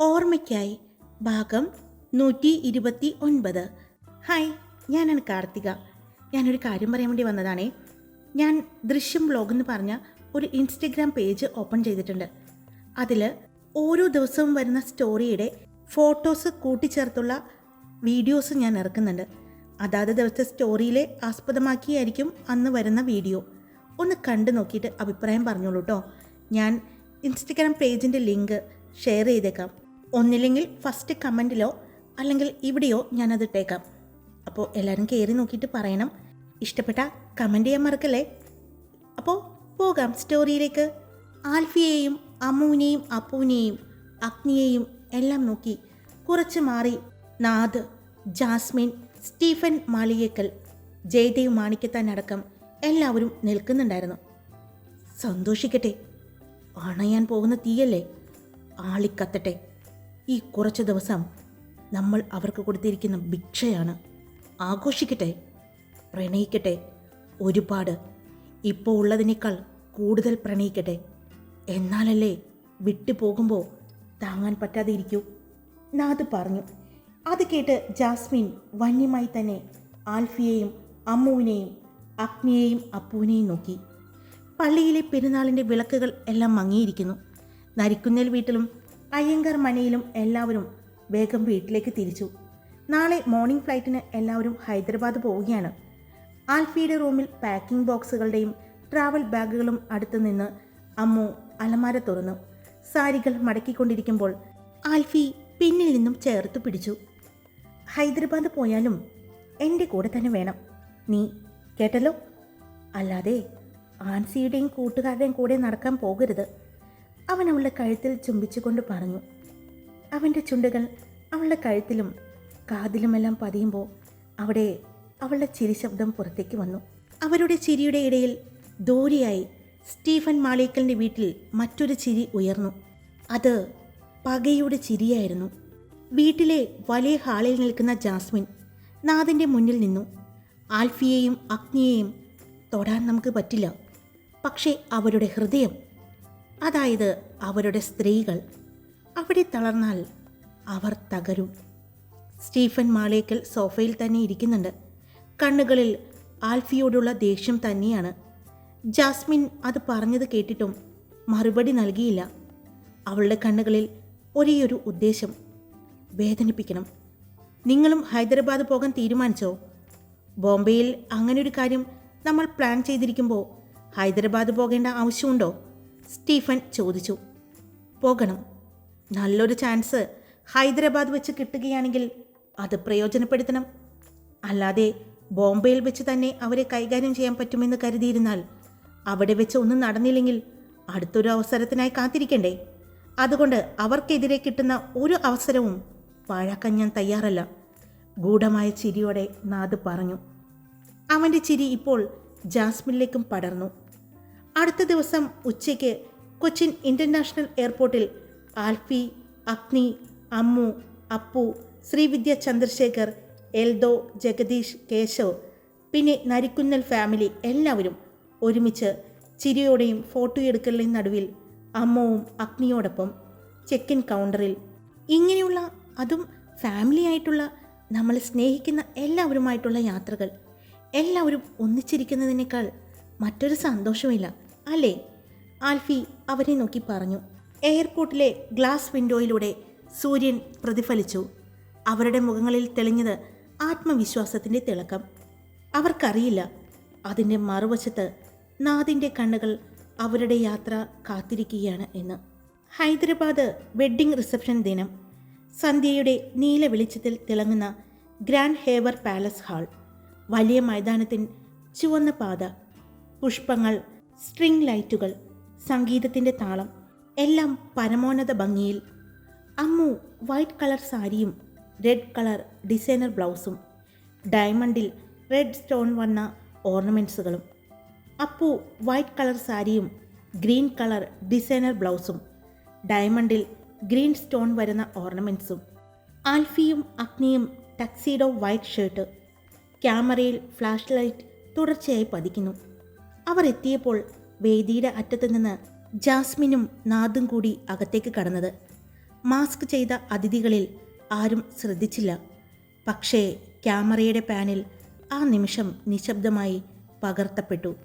ഓർമ്മയ്ക്കായി ഭാഗം നൂറ്റി ഇരുപത്തി ഒൻപത് ഹായ് ഞാനാണ് കാർത്തിക. ഞാനൊരു കാര്യം പറയാൻ വേണ്ടി വന്നതാണേ. ഞാൻ ദൃശ്യം ബ്ലോഗ് എന്ന് പറഞ്ഞ ഒരു ഇൻസ്റ്റഗ്രാം പേജ് ഓപ്പൺ ചെയ്തിട്ടുണ്ട്. അതിൽ ഓരോ ദിവസവും വരുന്ന സ്റ്റോറിയുടെ ഫോട്ടോസ് കൂട്ടിച്ചേർത്തുള്ള വീഡിയോസ് ഞാൻ ഇറക്കുന്നുണ്ട്. അതാത് ദിവസത്തെ സ്റ്റോറിയിലെ ആസ്പദമാക്കിയായിരിക്കും അന്ന് വരുന്ന വീഡിയോ ഒന്ന് കണ്ടു നോക്കിയിട്ട് അഭിപ്രായം പറഞ്ഞോളൂ കേട്ടോ ഞാൻ ഇൻസ്റ്റഗ്രാം പേജിന്റെ ലിങ്ക് ഷെയർ ചെയ്തേക്കാം. ഒന്നില്ലെങ്കിൽ ഫസ്റ്റ് കമന്റിലോ അല്ലെങ്കിൽ ഇവിടെയോ ഞാനത് ഇട്ടേക്കാം. അപ്പോൾ എല്ലാവരും കയറി നോക്കിയിട്ട് പറയണം. ഇഷ്ടപ്പെട്ട കമന്റ് ചെയ്യാൻ മറക്കല്ലേ? അപ്പോൾ പോകാം സ്റ്റോറിയിലേക്ക് ആൽഫിയെയും അമ്മുവിനെയും അപ്പുവിനെയും അഗ്നിയെയും എല്ലാം നോക്കി കുറച്ച് മാറി നാദ് ജാസ്മിൻ സ്റ്റീഫൻ മാളികേക്കൽ ജയദേവ് മാണിക്കത്താൻ അടക്കം എല്ലാവരും നിൽക്കുന്നുണ്ടായിരുന്നു. സന്തോഷിക്കട്ടെ അണയാൻ പോകുന്ന തീയല്ലേ? ആളിക്കത്തട്ടെ. ഈ കുറച്ച് ദിവസം നമ്മൾ അവർക്ക് കൊടുത്തിരിക്കുന്ന ഭിക്ഷയാണ് ആഘോഷിക്കട്ടെ പ്രണയിക്കട്ടെ ഒരുപാട് ഇപ്പോൾ ഉള്ളതിനേക്കാൾ കൂടുതൽ പ്രണയിക്കട്ടെ. എന്നാലല്ലേ വിട്ടു പോകുമ്പോൾ താങ്ങാൻ പറ്റാതെ ഇരിക്കൂ നാഥ് പറഞ്ഞു. അത് കേട്ട് ജാസ്മിൻ വന്യമായി തന്നെ ആൽഫിയെയും അമ്മുവിനെയും അഗ്നിയെയും അപ്പുവിനെയും നോക്കി. പള്ളിയിലെ പെരുന്നാളിന്റെ വിളക്കുകൾ എല്ലാം മങ്ങിയിരിക്കുന്നു. നരിക്കുന്നേൽ വീട്ടിലും അയ്യങ്കാർ മനയിലും എല്ലാവരും വേഗം വീട്ടിലേക്ക് തിരിച്ചു. നാളെ മോർണിംഗ് ഫ്ലൈറ്റിന് എല്ലാവരും ഹൈദരാബാദ് പോവുകയാണ്. ആൽഫിയുടെ റൂമിൽ പാക്കിംഗ് ബോക്സുകളുടെയും ട്രാവൽ ബാഗുകളും അടുത്ത് നിന്ന് അമ്മു അലമാര തുറന്നു. സാരികൾ മടക്കിക്കൊണ്ടിരിക്കുമ്പോൾ ആൽഫി പിന്നിൽ നിന്നും ചേർത്ത് പിടിച്ചു. ഹൈദരാബാദ് പോയാലും എന്റെ കൂടെ തന്നെ വേണം. നീ കേട്ടല്ലോ? അല്ലാതെ ആൻസിയുടെയും കൂട്ടുകാരുടെയും കൂടെ നടക്കാൻ പോകരുത്. അവൻ അവളുടെ കഴുത്തിൽ ചുംബിച്ചുകൊണ്ട് പറഞ്ഞു അവന്റെ ചുണ്ടുകൾ അവളുടെ കഴുത്തിലും കാതിലുമെല്ലാം പതിയുമ്പോൾ അവിടെ അവളുടെ ചിരി ശബ്ദം പുറത്തേക്ക് വന്നു. അവരുടെ ചിരിയുടെ ഇടയിൽ ദൂരെയായി സ്റ്റീഫൻ മാളിക്കലിന്റെ വീട്ടിൽ മറ്റൊരു ചിരി ഉയർന്നു. അത് പകയുടെ ചിരിയായിരുന്നു. വീട്ടിലെ വലിയ ഹാളിൽ നിൽക്കുന്ന ജാസ്മിൻ നാഥന്റെ മുന്നിൽ നിന്നു. ആൽഫിയെയും അഗ്നിയെയും തൊടാൻ നമുക്ക് പറ്റില്ല. പക്ഷേ അവരുടെ ഹൃദയം അതായത് അവരുടെ സ്ത്രീകൾ. അവിടെ തളർന്നാൽ അവർ തകരും. സ്റ്റീഫൻ മാളേക്കൽ സോഫയിൽ തന്നെ ഇരിക്കുന്നുണ്ട്. കണ്ണുകളിൽ ആൽഫിയോടുള്ള ദേഷ്യം തന്നെയാണ്. ജാസ്മിൻ അത് പറഞ്ഞത് കേട്ടിട്ടും മറുപടി നൽകിയില്ല. അവളുടെ കണ്ണുകളിൽ ഒരേയൊരു ഉദ്ദേശം. വേദനിപ്പിക്കണം. നിങ്ങളും ഹൈദരാബാദ് പോകാൻ തീരുമാനിച്ചോ? ബോംബെയിൽ അങ്ങനെയൊരു കാര്യം നമ്മൾ പ്ലാൻ ചെയ്തിരിക്കുമ്പോൾ ഹൈദരാബാദ് പോകേണ്ട ആവശ്യമുണ്ടോ? സ്റ്റീഫൻ ചോദിച്ചു. പോകണം. നല്ലൊരു ചാൻസ്. ഹൈദരാബാദ് വെച്ച് കിട്ടുകയാണെങ്കിൽ അത് പ്രയോജനപ്പെടുത്തണം. അല്ലാതെ ബോംബെയിൽ വെച്ച് തന്നെ അവരെ കൈകാര്യം ചെയ്യാൻ പറ്റുമെന്ന് കരുതിയിരുന്നാൽ അവിടെ വെച്ച് ഒന്നും നടന്നില്ലെങ്കിൽ അടുത്തൊരു അവസരത്തിനായി കാത്തിരിക്കണ്ടേ? അതുകൊണ്ട് അവർക്കെതിരെ കിട്ടുന്ന ഒരു അവസരവും പാഴാക്കാൻ ഞാൻ തയ്യാറല്ല. ഗൂഢമായ ചിരിയോടെ നാദ് പറഞ്ഞു. അവന്റെ ചിരി ഇപ്പോൾ ജാസ്മിനിലേക്കും പടർന്നു. അടുത്ത ദിവസം ഉച്ചയ്ക്ക് കൊച്ചിൻ ഇന്റർനാഷണൽ എയർപോർട്ടിൽ ആൽഫി അഗ്നി അമ്മു അപ്പു ശ്രീവിദ്യ ചന്ദ്രശേഖർ എൽദോ ജഗദീഷ് കേശവ് പിന്നെ നരിക്കുന്നൽ ഫാമിലി എല്ലാവരും ഒരുമിച്ച് ചിരിയോടെയും ഫോട്ടോ എടുക്കലിനും നടുവിൽ അമ്മവും അഗ്നിയോടൊപ്പം ചെക്ക് ഇൻ കൗണ്ടറിൽ ഇങ്ങനെയുള്ള അതും ഫാമിലി ആയിട്ടുള്ള നമ്മൾ സ്നേഹിക്കുന്ന എല്ലാവരുമായിട്ടുള്ള യാത്രകൾ. എല്ലാവരും ഒന്നിച്ചിരിക്കുന്നതിനേക്കാൾ മറ്റൊരു സന്തോഷമില്ല അല്ലേ? ആൽഫി അവരെ നോക്കി പറഞ്ഞു. എയർപോർട്ടിലെ ഗ്ലാസ് വിൻഡോയിലൂടെ സൂര്യൻ പ്രതിഫലിച്ചു. അവരുടെ മുഖങ്ങളിൽ തെളിഞ്ഞത് ആത്മവിശ്വാസത്തിന്റെ തിളക്കം. അവർക്കറിയില്ല. അതിന്റെ മറുവശത്ത് നാദിന്റെ കണ്ണുകൾ അവരുടെ യാത്ര കാത്തിരിക്കുകയാണ് എന്ന്. ഹൈദരാബാദ് വെഡ്ഡിംഗ് റിസപ്ഷൻ ദിനം. സന്ധ്യയുടെ നീല വെളിച്ചത്തിൽ തിളങ്ങുന്ന ഗ്രാൻഡ് ഹേവർ പാലസ് ഹാൾ. വലിയ മൈതാനത്തിൻ ചുവന്ന പാത. പുഷ്പങ്ങൾ സ്ട്രിംഗ് ലൈറ്റുകൾ സംഗീതത്തിന്റെ താളം എല്ലാം പരമോന്നത ഭംഗിയിൽ. അമ്മു വൈറ്റ് കളർ സാരിയും റെഡ് കളർ ഡിസൈനർ ബ്ലൗസും ഡയമണ്ടിൽ റെഡ് സ്റ്റോൺ വന്ന ഓർണമെന്റ്സുകളും അപ്പു വൈറ്റ് കളർ സാരിയും ഗ്രീൻ കളർ ഡിസൈനർ ബ്ലൗസും ഡയമണ്ടിൽ ഗ്രീൻ സ്റ്റോൺ വരുന്ന ഓർണമെന്റ്സും ആൽഫിയും അഗ്നിയും ടക്സീഡോ വൈറ്റ് ഷർട്ട്. ക്യാമറയിൽ ഫ്ലാഷ് ലൈറ്റ് തുടർച്ചയായി പതിക്കുന്നു. അവർ എത്തിയപ്പോൾ വേദിയുടെ അറ്റത്ത് നിന്ന് ജാസ്മിനും നാദും കൂടി അകത്തേക്ക് കടന്നത്. മാസ്ക് ചെയ്ത അതിഥികളിൽ ആരും ശ്രദ്ധിച്ചില്ല. പക്ഷേ ക്യാമറയുടെ പാനിൽ ആ നിമിഷം നിശബ്ദമായി പകർത്തപ്പെട്ടു.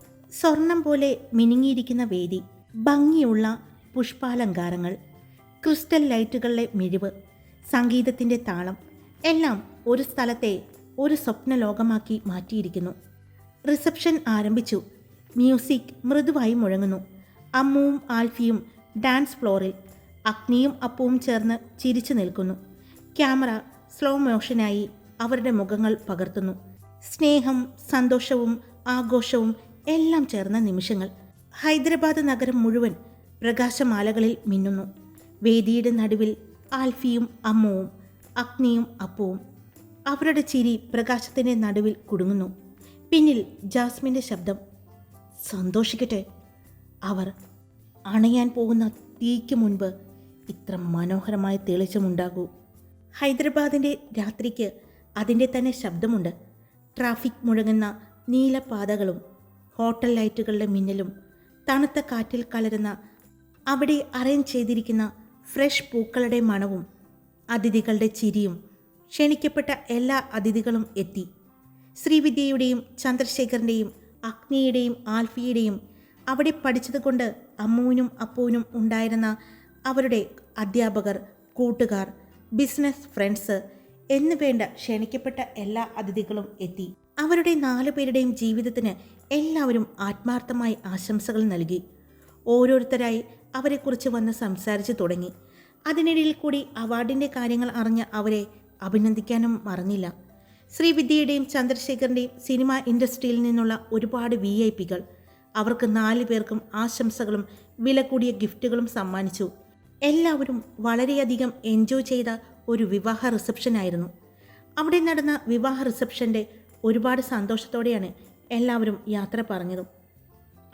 സ്വർണം പോലെ മിനുങ്ങിയിരിക്കുന്ന വേദി ഭംഗിയുള്ള പുഷ്പാലങ്കാരങ്ങൾ ക്രിസ്റ്റൽ ലൈറ്റുകളുടെ മിഴിവ് സംഗീതത്തിന്റെ താളം എല്ലാം ഒരു സ്ഥലത്തെ ഒരു സ്വപ്നലോകമാക്കി മാറ്റിയിരിക്കുന്നു. റിസപ്ഷൻ ആരംഭിച്ചു. മ്യൂസിക് മൃദുവായി മുഴങ്ങുന്നു. അമ്മുവും ആൽഫിയും ഡാൻസ് ഫ്ലോറിൽ അഗ്നിയും അപ്പവും ചേർന്ന് ചിരിച്ചു നിൽക്കുന്നു. ക്യാമറ സ്ലോ മോഷനായി അവരുടെ മുഖങ്ങൾ പകർത്തുന്നു. സ്നേഹം സന്തോഷവും ആഘോഷവും എല്ലാം ചേർന്ന നിമിഷങ്ങൾ. ഹൈദരാബാദ് നഗരം മുഴുവൻ പ്രകാശമാലകളിൽ മിന്നുന്നു. വേദിയുടെ നടുവിൽ ആൽഫിയും അമ്മുവും അഗ്നിയും അപ്പുവും. അവരുടെ ചിരി പ്രകാശത്തിന്റെ നടുവിൽ കുടുങ്ങുന്നു. പിന്നിൽ ജാസ്മിന്റെ ശബ്ദം. സന്തോഷിക്കട്ടെ. അവർ അണയാൻ പോകുന്ന തീക്ക് മുൻപ് ഇത്ര മനോഹരമായ തെളിച്ചമുണ്ടാകൂ. ഹൈദരാബാദിന്റെ രാത്രിക്ക് അതിന്റെ തന്നെ ശബ്ദമുണ്ട്. ട്രാഫിക് മുഴങ്ങുന്ന നീലപാതകളും ഹോട്ടൽ ലൈറ്റുകളുടെ മിന്നലും തണുത്ത കാറ്റിൽ കലരുന്ന അവിടെ അറേഞ്ച് ചെയ്തിരിക്കുന്ന ഫ്രഷ് പൂക്കളുടെ മണവും അതിഥികളുടെ ചിരിയും ക്ഷണിക്കപ്പെട്ട എല്ലാ അതിഥികളും എത്തി. ശ്രീവിദ്യയുടെയും ചന്ദ്രശേഖറിന്റെയും അഗ്നിയുടെയും ആൽഫിയുടെയും അവിടെ പഠിച്ചതുകൊണ്ട് അമ്മുവിനും അപ്പുവിനും ഉണ്ടായിരുന്ന അവരുടെ അധ്യാപകർ കൂട്ടുകാർ ബിസിനസ് ഫ്രണ്ട്സ് എന്നുവേണ്ട ക്ഷണിക്കപ്പെട്ട എല്ലാ അതിഥികളും എത്തി. അവരുടെ നാലു പേരുടെയും ജീവിതത്തിന് എല്ലാവരും ആത്മാർത്ഥമായി ആശംസകൾ നൽകി. ഓരോരുത്തരായി അവരെക്കുറിച്ച് വന്ന് സംസാരിച്ചു തുടങ്ങി. അതിനിടയിൽ കൂടി അവാർഡിന്റെ കാര്യങ്ങൾ അറിഞ്ഞ അവരെ അഭിനന്ദിക്കാനും മറന്നില്ല. ശ്രീവിദ്യയുടെയും ചന്ദ്രശേഖരന്റെയും സിനിമ ഇൻഡസ്ട്രിയിൽ നിന്നുള്ള ഒരുപാട് വി ഐ പികൾ അവർക്ക് നാല് പേർക്കും ആശംസകളും വില കൂടിയ ഗിഫ്റ്റുകളും സമ്മാനിച്ചു. എല്ലാവരും വളരെയധികം എൻജോയ് ചെയ്ത ഒരു വിവാഹ റിസപ്ഷനായിരുന്നു അവിടെ നടന്ന വിവാഹ റിസപ്ഷന്റെ ഒരുപാട് സന്തോഷത്തോടെയാണ് എല്ലാവരും യാത്ര പറഞ്ഞതും.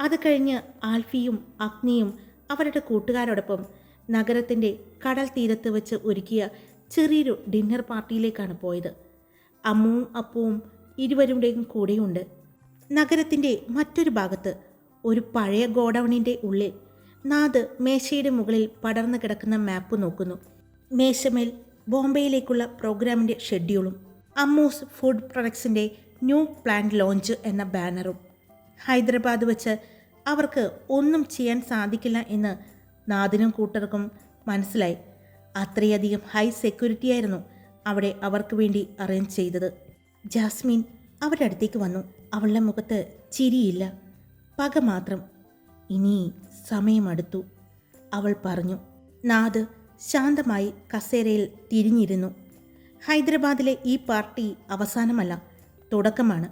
അത് കഴിഞ്ഞ് ആൽഫിയും അഗ്നിയും അവരുടെ കൂട്ടുകാരോടൊപ്പം നഗരത്തിന്റെ കടൽ തീരത്ത് വെച്ച് ഒരുക്കിയ ചെറിയൊരു ഡിന്നർ പാർട്ടിയിലേക്കാണ് പോയത്. അമ്മുവും അപ്പുവും ഇരുവരുടെയും കൂടെയുണ്ട്. നഗരത്തിന്റെ മറ്റൊരു ഭാഗത്ത് ഒരു പഴയ ഗോഡൗണിന്റെ ഉള്ളിൽ നാദ് മേശയുടെ മുകളിൽ പടർന്നു കിടക്കുന്ന മാപ്പ് നോക്കുന്നു. മേശമേൽ ബോംബെയിലേക്കുള്ള പ്രോഗ്രാമിന്റെ ഷെഡ്യൂളും അമ്മൂസ് ഫുഡ് പ്രൊഡക്ട്സിന്റെ ന്യൂ പ്ലാൻ ലോഞ്ച് എന്ന ബാനറും. ഹൈദരാബാദ് വെച്ച് അവർക്ക് ഒന്നും ചെയ്യാൻ സാധിക്കില്ല എന്ന് നാദിനും കൂട്ടർക്കും മനസ്സിലായി. അത്രയധികം ഹൈ സെക്യൂരിറ്റി ആയിരുന്നു അവിടെ അവർക്ക് വേണ്ടി അറേഞ്ച് ചെയ്തത്. ജാസ്മിൻ അവരുടെ അടുത്തേക്ക് വന്നു. അവളുടെ മുഖത്ത് ചിരിയില്ല. പക മാത്രം. ഇനി സമയമടുത്തു അവൾ പറഞ്ഞു നാദ് ശാന്തമായി കസേരയിൽ തിരിഞ്ഞിരുന്നു. ഹൈദരാബാദിലെ ഈ പാർട്ടി അവസാനമല്ല തുടക്കമാണ്.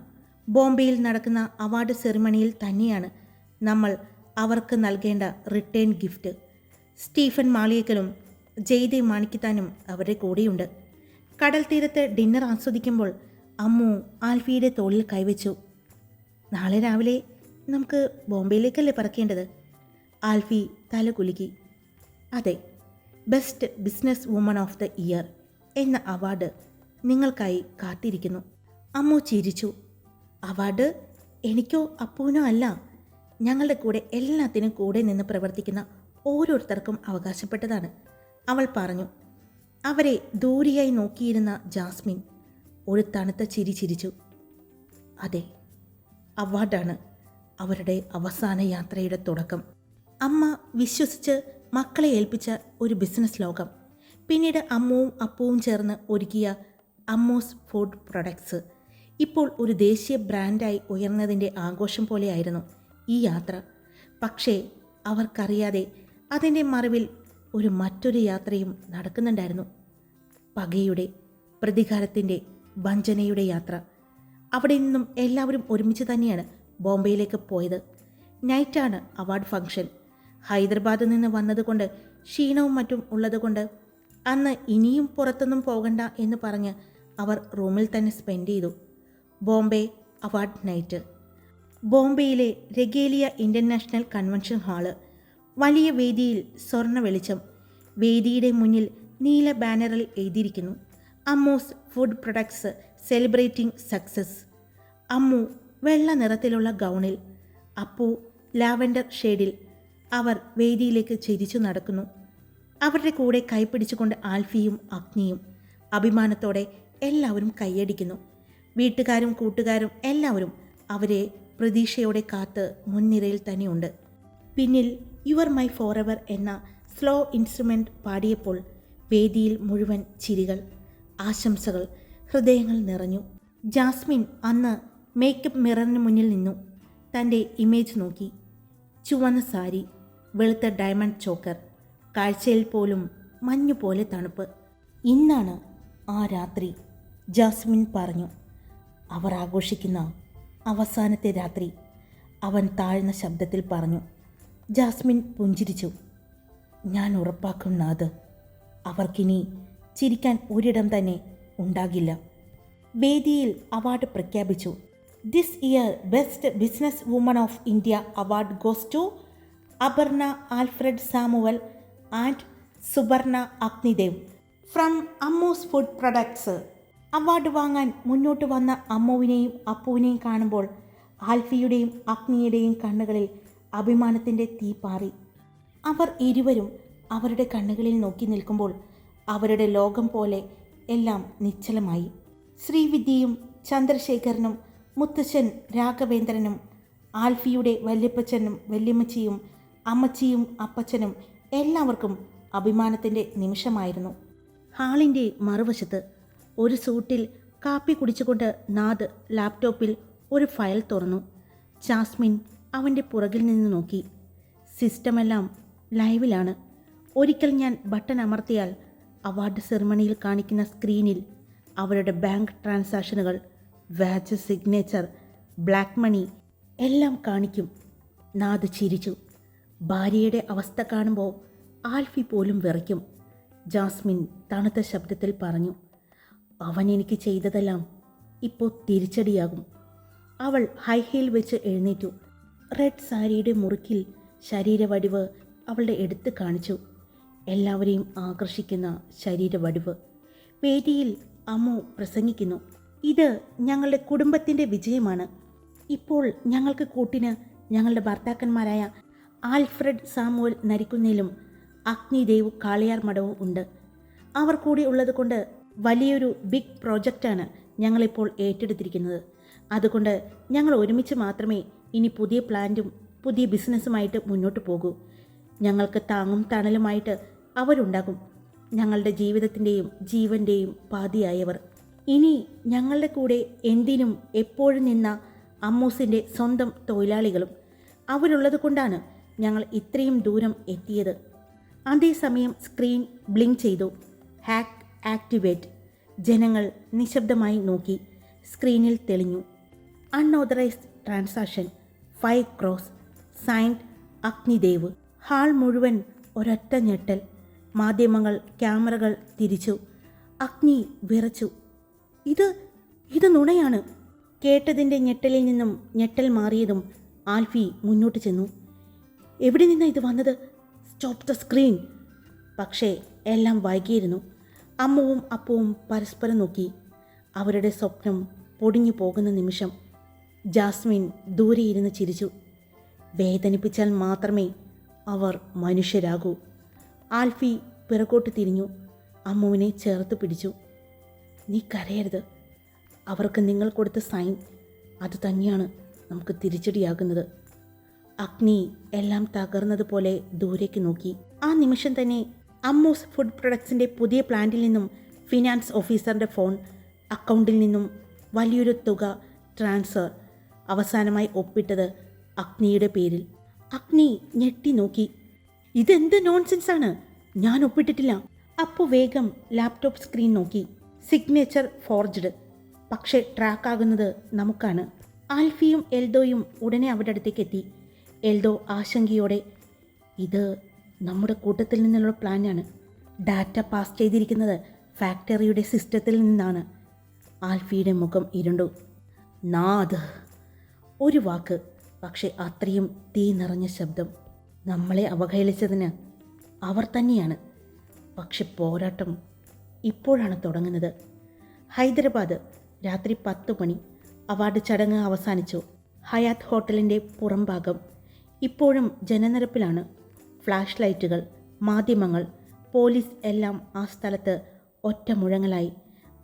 ബോംബെയിൽ നടക്കുന്ന അവാർഡ് സെറിമണിയിൽ തന്നെയാണ് നമ്മൾ അവർക്ക് നൽകേണ്ട റിട്ടേൺ ഗിഫ്റ്റ് സ്റ്റീഫൻ മാളിയേക്കലും ജയ്ദേവ് മാണിക്കിത്താനും അവരുടെ കൂടെയുണ്ട്. കടൽ തീരത്ത് ഡിന്നർ ആസ്വദിക്കുമ്പോൾ അമ്മു ആൽഫിയുടെ തോളിൽ കൈവച്ചു. നാളെ രാവിലെ നമുക്ക് ബോംബെയിലേക്കല്ലേ പറക്കേണ്ടത്? ആൽഫി തല കുലുക്കി. അതെ best business woman of the year എന്ന അവാർഡ് നിങ്ങൾക്കായി കാത്തിരിക്കുന്നു. അമ്മു ചിരിച്ചു. അവാർഡ് എനിക്കോ അപ്പൂനോ അല്ല. ഞങ്ങളുടെ കൂടെ എല്ലാത്തിനും കൂടെ നിന്ന് പ്രവർത്തിക്കുന്ന ഓരോരുത്തർക്കും അവകാശപ്പെട്ടതാണ്. അവൾ പറഞ്ഞു അവരെ ദൂരെയായി നോക്കിയിരുന്ന ജാസ്മിൻ ഒരു തണുത്ത ചിരി ചിരിച്ചു. അതെ അവാർഡാണ് അവരുടെ അവസാന യാത്രയുടെ തുടക്കം. അമ്മ വിശ്വസിച്ച് മക്കളെ ഏൽപ്പിച്ച ഒരു ബിസിനസ് ലോകം. പിന്നീട് അമ്മവും അപ്പവും ചേർന്ന് ഒരുക്കിയ അമ്മോസ് ഫുഡ് പ്രൊഡക്ട്സ്. ഇപ്പോൾ ഒരു ദേശീയ ബ്രാൻഡായി ഉയർന്നതിന്റെ ആഘോഷം പോലെയായിരുന്നു ഈ യാത്ര. പക്ഷേ അവർക്കറിയാതെ അതിന്റെ മറവിൽ ഒരു മറ്റൊരു യാത്രയും നടക്കുന്നുണ്ടായിരുന്നു. പകയുടെ പ്രതികാരത്തിന്റെ വഞ്ചനയുടെ യാത്ര. അവിടെ നിന്നും എല്ലാവരും ഒരുമിച്ച് തന്നെയാണ് ബോംബെയിലേക്ക് പോയത്. നൈറ്റാണ് അവാർഡ് ഫംഗ്ഷൻ. ഹൈദരാബാദിൽ നിന്ന് വന്നതുകൊണ്ട് ക്ഷീണവും മറ്റും ഉള്ളതുകൊണ്ട് അന്ന് ഇനിയും പുറത്തൊന്നും പോകണ്ട എന്ന് പറഞ്ഞ് അവർ റൂമിൽ തന്നെ സ്പെൻഡ് ചെയ്തു. Bombay award night. ബോംബെയിലെ രഗേലിയ ഇന്റർനാഷണൽ കൺവെൻഷൻ ഹാൾ. വലിയ വേദിയിൽ സ്വർണ വെളിച്ചം വേദിയുടെ മുന്നിൽ നീല ബാനറിൽ എഴുതിയിരിക്കുന്നു. Ammu's food products celebrating success. Ammu വെള്ള നിറത്തിലുള്ള ഗൗണിൽ അപ്പു ലാവൻഡർ ഷെയ്ഡിൽ അവർ വേദിയിലേക്ക് ചിരിച്ചു നടക്കുന്നു. അവരുടെ കൂടെ കൈപ്പിടിച്ചുകൊണ്ട് ആൽഫിയും അഗ്നിയും അഭിമാനത്തോടെ എല്ലാവരും കൈയടിക്കുന്നു. വീട്ടുകാരും കൂട്ടുകാരും എല്ലാവരും അവരെ പ്രതീക്ഷയോടെ കാത്ത് മുൻനിരയിൽ തന്നെയുണ്ട്. പിന്നിൽ യുവർ മൈ ഫോർ എവർ എന്ന സ്ലോ ഇൻസ്ട്രുമെന്റ് പാടിയപ്പോൾ വേദിയിൽ മുഴുവൻ ചിരികൾ ആശംസകൾ ഹൃദയങ്ങൾ നിറഞ്ഞു. ജാസ്മിൻ അന്ന് മേക്കപ്പ് മിററിന് മുന്നിൽ നിന്നു. തന്റെ ഇമേജ് നോക്കി. ചുവന്ന സാരി വെളുത്ത ഡയമണ്ട് ചോക്കർ കാഴ്ചയിൽ പോലും മഞ്ഞു പോലെ തണുപ്പ്. ഇന്നാണ് ആ രാത്രി ജാസ്മിൻ പറഞ്ഞു. അവർ ആഘോഷിക്കുന്ന അവസാനത്തെ രാത്രി അവൻ താഴ്ന്ന ശബ്ദത്തിൽ പറഞ്ഞു. ജാസ്മിൻ പുഞ്ചിരിച്ചു. ഞാൻ ഉറപ്പാക്കുന്ന അത് അവർക്കിനി ചിരിക്കാൻ ഒരിടം തന്നെ ഉണ്ടാകില്ല. വേദിയിൽ അവാർഡ് പ്രഖ്യാപിച്ചു. This year best business woman of India award goes to Aparna Alfred Samuel and Subarna Agnidev from Ammu's food products award വാങ്ങാൻ മുന്നോട്ട് വന്ന അമ്മുവിനെയും അപ്പുവിനെയും കാണുമ്പോൾ ആൽഫിയുടെയും അഗ്നിയുടെയും കണ്ണുകളിൽ അഭിമാനത്തിന്റെ തീ പാറി അവർ ഇരുവരും അവരുടെ കണ്ണുകളിൽ നോക്കി നിൽക്കുമ്പോൾ അവരുടെ ലോകം പോലെ എല്ലാം നിശ്ചലമായി. ശ്രീവിദ്യയും ചന്ദ്രശേഖരനും മുത്തച്ഛൻ രാഘവേന്ദ്രനും ആൽഫിയുടെ വല്യപ്പച്ചനും വല്യമ്മച്ചിയും അമ്മച്ചിയും അപ്പച്ചനും എല്ലാവർക്കും അഭിമാനത്തിന്റെ നിമിഷമായിരുന്നു. ഹാളിന്റെ മറുവശത്ത് ഒരു സൂട്ടിൽ കാപ്പി കുടിച്ചുകൊണ്ട് നാദ് ലാപ്ടോപ്പിൽ ഒരു ഫയൽ തുറന്നു. ജാസ്മിൻ അവന്റെ പുറകിൽ നിന്ന് നോക്കി. സിസ്റ്റമെല്ലാം ലൈവിലാണ്. ഒരിക്കൽ ഞാൻ ബട്ടൺ അമർത്തിയാൽ അവാർഡ് സെറിമണിയിൽ കാണിക്കുന്ന സ്ക്രീനിൽ അവരുടെ ബാങ്ക് ട്രാൻസാക്ഷനുകൾ വാച്ച് സിഗ്നേച്ചർ ബ്ലാക്ക് മണി എല്ലാം കാണിക്കും. നാദ് ചിരിച്ചു. ഭാര്യയുടെ അവസ്ഥ കാണുമ്പോൾ ആൽഫി പോലും വിറയ്ക്കും. ജാസ്മിൻ തണുത്ത ശബ്ദത്തിൽ പറഞ്ഞു അവൻ എനിക്ക് ചെയ്തതെല്ലാം ഇപ്പോൾ തിരിച്ചടിയാകും. അവൾ ഹൈ ഹീൽ വെച്ച് എഴുന്നേറ്റു. റെഡ് സാരിയുടെ മുറുക്കിൽ ശരീരവടിവ് അവളുടെ എടുത്ത് കാണിച്ചു. എല്ലാവരെയും ആകർഷിക്കുന്ന ശരീരവടിവ്. വേദിയിൽ അമ്മു പ്രസംഗിക്കുന്നു. ഇത് ഞങ്ങളുടെ കുടുംബത്തിന്റെ വിജയമാണ്. ഇപ്പോൾ ഞങ്ങൾക്ക് കൂട്ടിന് ഞങ്ങളുടെ ഭർത്താക്കന്മാരായ ആൽഫ്രഡ് സാമുവൽ നരിക്കുന്നേലും അഗ്നിദേവ് കാളിയാർ മഠവും ഉണ്ട്. അവർ കൂടി ഉള്ളതുകൊണ്ട് വലിയൊരു ബിഗ് പ്രോജക്റ്റാണ് ഞങ്ങളിപ്പോൾ ഏറ്റെടുത്തിരിക്കുന്നത്. അതുകൊണ്ട് ഞങ്ങൾ ഒരുമിച്ച് മാത്രമേ ഇനി പുതിയ പ്ലാന്റും പുതിയ ബിസിനസ്സുമായിട്ട് മുന്നോട്ട് പോകൂ. ഞങ്ങൾക്ക് താങ്ങും തണലുമായിട്ട് അവരുണ്ടാകും. ഞങ്ങളുടെ ജീവിതത്തിന്റെയും ജീവന്റെയും പാതിയായവർ. ഇനി ഞങ്ങളുടെ കൂടെ എന്തിനും എപ്പോഴും നിന്ന അമ്മൂസിന്റെ സ്വന്തം തൊഴിലാളികളും അവരുള്ളത് കൊണ്ടാണ് ഞങ്ങൾ ഇത്രയും ദൂരം എത്തിയത്. അതേസമയം സ്ക്രീൻ ബ്ലിങ്ക് ചെയ്തു. ഹാക്ക് ആക്ടിവേറ്റ് ജനങ്ങൾ നിശബ്ദമായി നോക്കി. സ്ക്രീനിൽ തെളിഞ്ഞു. Unauthorised transaction five crore signed Agnidev. Hall മുഴുവൻ ഒരൊറ്റ ഞെട്ടൽ. മാധ്യമങ്ങൾ ക്യാമറകൾ തിരിച്ചു. അഗ്നി വിറച്ചു. ഇത് ഇത് നുണയാണ്. കേട്ടതിന്റെ ഞെട്ടലിൽ നിന്നും ഞെട്ടൽ മാറിയതും ആൽഫി മുന്നോട്ട് ചെന്നു. എവിടെ നിന്നാണ് ഇത് വന്നത്? സ്റ്റോപ്പ് ദ സ്ക്രീൻ പക്ഷേ എല്ലാം വൈകിയിരുന്നു. അമ്മുവും അപ്പവും പരസ്പരം നോക്കി. അവരുടെ സ്വപ്നം പൊടിഞ്ഞു പോകുന്ന നിമിഷം ജാസ്മിൻ ദൂരെ ഇരുന്ന് ചിരിച്ചു. വേദനിപ്പിച്ചാൽ മാത്രമേ അവർ മനുഷ്യരാകൂ. ആൽഫി പിറകോട്ട് തിരിഞ്ഞു. അമ്മുവിനെ ചേർത്ത് പിടിച്ചു. നീ കരയരുത്. അവർക്ക് നിങ്ങൾ കൊടുത്ത സൈൻ അത് തന്നെയാണ് നമുക്ക് തിരിച്ചടിയാകുന്നത്. അഗ്നി എല്ലാം തകർന്നതുപോലെ ദൂരേക്ക് നോക്കി. ആ നിമിഷം തന്നെ അമ്മൂസ് ഫുഡ് പ്രൊഡക്ട്സിന്റെ പുതിയ പ്ലാന്റിൽ നിന്നും ഫിനാൻസ് ഓഫീസറിന്റെ ഫോൺ അക്കൗണ്ടിൽ നിന്നും വലിയൊരു തുക ട്രാൻസ്ഫർ അവസാനമായി ഒപ്പിട്ടത് അഗ്നിയുടെ പേരിൽ. അഗ്നി ഞെട്ടി നോക്കി. ഇതെന്ത് ആണ്? ഞാൻ ഒപ്പിട്ടിട്ടില്ല. അപ്പോൾ വേഗം ലാപ്ടോപ്പ് സ്ക്രീൻ നോക്കി. സിഗ്നേച്ചർ ഫോർജ്ഡ് പക്ഷേ ട്രാക്ക് ആകുന്നത് നമുക്കാണ്. ആൽഫിയും എൽദോയും ഉടനെ അവിടെ അടുത്തേക്ക് എത്തി. എൽദോ ആശങ്കയോടെ ഇത് നമ്മുടെ കൂട്ടത്തിൽ നിന്നുള്ള പ്ലാനാണ് ഡാറ്റ പാസ് ചെയ്തിരിക്കുന്നത് ഫാക്ടറിയുടെ സിസ്റ്റത്തിൽ നിന്നാണ്. ആൽഫിയുടെ മുഖം ഇരുണ്ടു. നാദ്. ഒരു വാക്ക്. പക്ഷേ അത്രയും തീ നിറഞ്ഞ ശബ്ദം നമ്മളെ അവഹേളിച്ചതിന് അവർ തന്നെയാണ്. പക്ഷെ പോരാട്ടം ഇപ്പോഴാണ് തുടങ്ങുന്നത്. ഹൈദരാബാദ് രാത്രി പത്ത് മണി അവാർഡ് ചടങ്ങ് അവസാനിച്ചു. ഹയാത്ത് ഹോട്ടലിന്റെ പുറംഭാഗം ഇപ്പോഴും ജനനിരപ്പിലാണ്. ഫ്ലാഷ് ലൈറ്റുകൾ മാധ്യമങ്ങൾ പോലീസ് എല്ലാം ആ സ്ഥലത്ത് ഒറ്റ മുഴങ്ങലായി.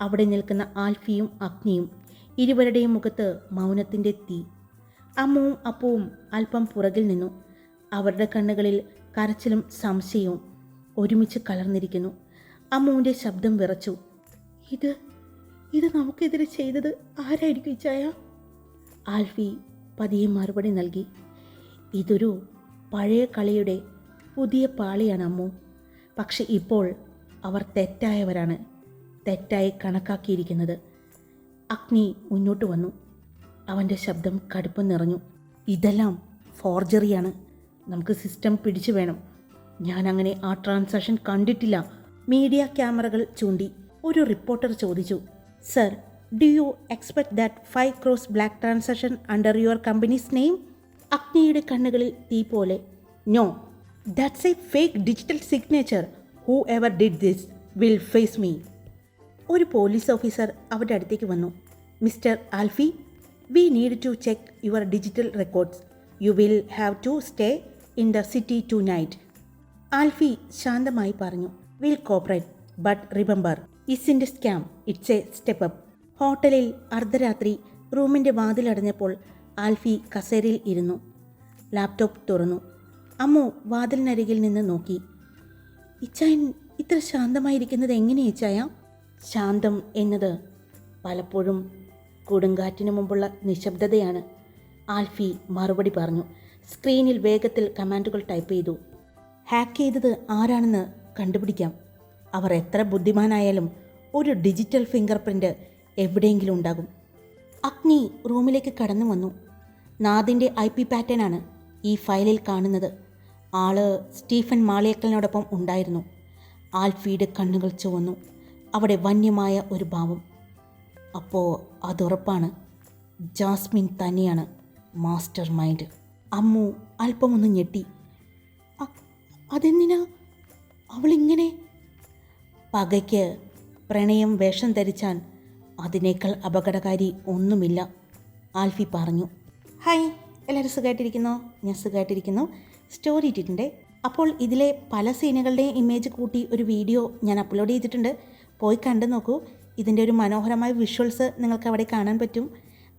അവിടെ നിൽക്കുന്ന ആൽഫിയും അഗ്നിയും ഇരുവരുടെയും മുഖത്ത് മൗനത്തിന്റെ തീ. അമ്മുവും അപ്പവും അല്പം പുറകിൽ നിന്നു. അവരുടെ കണ്ണുകളിൽ കരച്ചിലും സംശയവും ഒരുമിച്ച് കലർന്നിരിക്കുന്നു. അമ്മുവിന്റെ ശബ്ദം വിറച്ചു. ഇത് ഇത് നമുക്കെതിരെ ചെയ്തത് ആരായിരിക്കും ചായ? ആൽഫി പതിയെ മറുപടി നൽകി. ഇതൊരു പഴയ കളിയുടെ പുതിയ പാളിയാണ് അമ്മു. പക്ഷെ ഇപ്പോൾ അവർ തെറ്റായവരാണ്. തെറ്റായി കണക്കാക്കിയിരിക്കുന്നത്. അഗ്നി മുന്നോട്ട് വന്നു. അവന്റെ ശബ്ദം കടുപ്പം നിറഞ്ഞു. ഇതെല്ലാം ഫോർജറിയാണ്. നമുക്ക് സിസ്റ്റം പിടിച്ചു വേണം. ഞാൻ അങ്ങനെ ആ ട്രാൻസാക്ഷൻ കണ്ടിട്ടില്ല. മീഡിയ ക്യാമറകൾ ചൂണ്ടി ഒരു റിപ്പോർട്ടർ ചോദിച്ചു sir do you expect that five crore black transaction under your company's name? അഗ്നിയുടെ കണ്ണുകളിൽ തീ പോലെ. No that's a fake digital signature. Whoever did this will face me. ഒരു പോലീസ് ഓഫീസർ അവരുടെ അടുത്തേക്ക് വന്നു. Mister Alfie we need to check your digital records you will have to stay in the city tonight Alfie ശാന്തമായി പറഞ്ഞു. Will cooperate but remember ഇസിന്റെ scam it's a step up ഹോട്ടലിൽ അർദ്ധരാത്രി റൂമിന്റെ വാതിലടഞ്ഞപ്പോൾ ആൽഫി കസേരയിൽ ഇരുന്നു. ലാപ്ടോപ്പ് തുറന്നു. അമ്മു വാതിലിനരികിൽ നിന്ന് നോക്കി. ഇച്ചായൻ ഇത്ര ശാന്തമായിരിക്കുന്നത് എങ്ങനെ ഇച്ചായ? ശാന്തം എന്നത് പലപ്പോഴും കൊടുങ്കാറ്റിന് മുമ്പുള്ള നിശബ്ദതയാണ്. ആൽഫി മറുപടി പറഞ്ഞു. സ്ക്രീനിൽ വേഗത്തിൽ കമാൻഡുകൾ ടൈപ്പ് ചെയ്തു. ഹാക്ക് ചെയ്തത് ആരാണെന്ന് കണ്ടുപിടിക്കാം. അവർ എത്ര ബുദ്ധിമാനായാലും ഒരു ഡിജിറ്റൽ ഫിംഗർ പ്രിന്റ് എവിടെയെങ്കിലും ഉണ്ടാകും. അഗ്നി റൂമിലേക്ക് കടന്നു വന്നു. നാദിന്റെ ഐ പി പാറ്റേണാണ് ഈ ഫയലിൽ കാണുന്നത്. ആൾ സ്റ്റീഫൻ മാളിയക്കലിനോടൊപ്പം ഉണ്ടായിരുന്നു. ആൽഫിയുടെ കണ്ണുകൾ ചുവന്നു. അവിടെ വന്യമായ ഒരു ഭാവം. അപ്പോൾ അതുറപ്പാണ്. ജാസ്മിൻ തന്നെയാണ് മാസ്റ്റർ മൈൻഡ്. അമ്മു അല്പമൊന്ന് ഞെട്ടി. "അ- അതെന്തിനാ? അവളിങ്ങനെ? പകയ്ക്ക് പ്രണയം വേഷം ധരിച്ചാൽ അതിനേക്കാൾ അപകടകാരി ഒന്നുമില്ല ആൽഫി പറഞ്ഞു. ഹായ് എല്ലാവരും സുഖമായിട്ടിരിക്കുന്നോ ഞാൻ സുഖമായിട്ടിരിക്കുന്നു സ്റ്റോറി ഇട്ടിട്ടുണ്ട്. അപ്പോൾ ഇതിലെ പല സീനുകളുടെയും ഇമേജ് കൂട്ടി ഒരു വീഡിയോ ഞാൻ അപ്ലോഡ് ചെയ്തിട്ടുണ്ട്. പോയി കണ്ടു നോക്കൂ. ഇതിന്റെ ഒരു മനോഹരമായ വിഷ്വൽസ് നിങ്ങൾക്ക് അവിടെ കാണാൻ പറ്റും.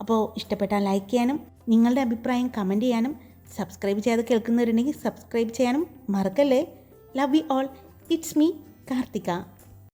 അപ്പോൾ ഇഷ്ടപ്പെട്ടാൽ ലൈക്ക് ചെയ്യാനും നിങ്ങളുടെ അഭിപ്രായം കമന്റ് ചെയ്യാനും സബ്സ്ക്രൈബ് ചെയ്യാതെ കേൾക്കുന്നവരുണ്ടെങ്കിൽ സബ്സ്ക്രൈബ് ചെയ്യാനും മറക്കല്ലേ? Love you all it's me Karthika.